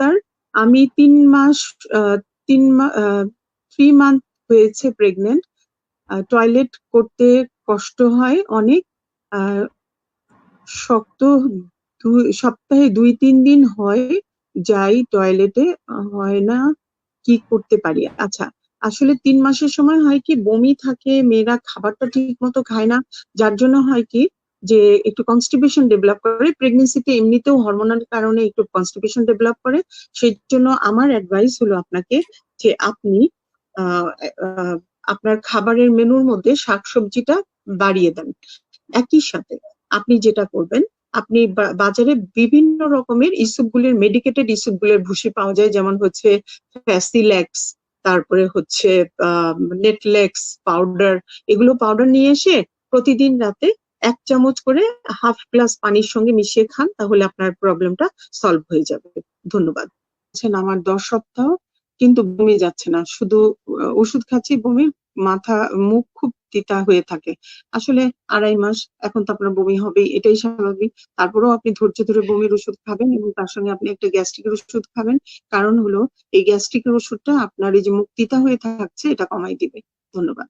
আক্তার আমি তিন মাস তিন থ্রি মান্থ হয়েছে প্রেগনেন্ট টয়লেট করতে কষ্ট হয় অনেক। শক্ত সপ্তাহে দুই, তিন দিন হয়, যাই টয়লেটে হয় না কি করতে পারি। আচ্ছা আসলে তিন মাসের সময় হয় কি বমি থাকে, মেয়েরা খাবারটা ঠিক মতো খায় না, যার জন্য হয় কি যে একটু কনস্টিপেশন ডেভেলপ করে প্রেগনেন্সিতে এমনিতেও হরমোনাল কারণে একটু কনস্টিপেশন ডেভেলপ করে, সেই জন্য আমার অ্যাডভাইস হলো আপনাকে যে আপনি আপনার খাবারের মেনুর মধ্যে শাকসবজিটা বাড়িয়ে দেন। একই সাথে আপনি যেটা করবেন, আপনি বাজারে বিভিন্ন রকমের ইসুপগুলির মেডিকেটেড ইসুপগুলির ভুসি পাওয়া যায়, যেমন হচ্ছে ফ্যাসিলেক্স তারপরে হচ্ছে নেটলেক্স পাউডার এগুলো পাউডার নিয়ে এসে প্রতিদিন রাতে এক চামচ করে হাফ গ্লাস পানির সঙ্গে মিশিয়ে খান, তাহলে আপনার প্রবলেমটা সলভ হয়ে যাবে। ধন্যবাদ। আমার দশ সপ্তাহ, কিন্তু বমি যাচ্ছে না। শুধু ওষুধ খাচ্ছি বমি মাথা, মুখ খুব তিতা হয়ে থাকে। আসলে আড়াই মাস, এখন তো আপনার বমি হবেই, এটাই স্বাভাবিক। তারপরেও আপনি ধৈর্য ধরে বমির ওষুধ খাবেন এবং তার সঙ্গে আপনি একটা গ্যাস্ট্রিকের ওষুধ খাবেন। কারণ হলো, এই গ্যাস্ট্রিকের ওষুধটা আপনার এই যে মুখ তিতা হয়ে থাকছে, এটা কমাই দিবে। ধন্যবাদ।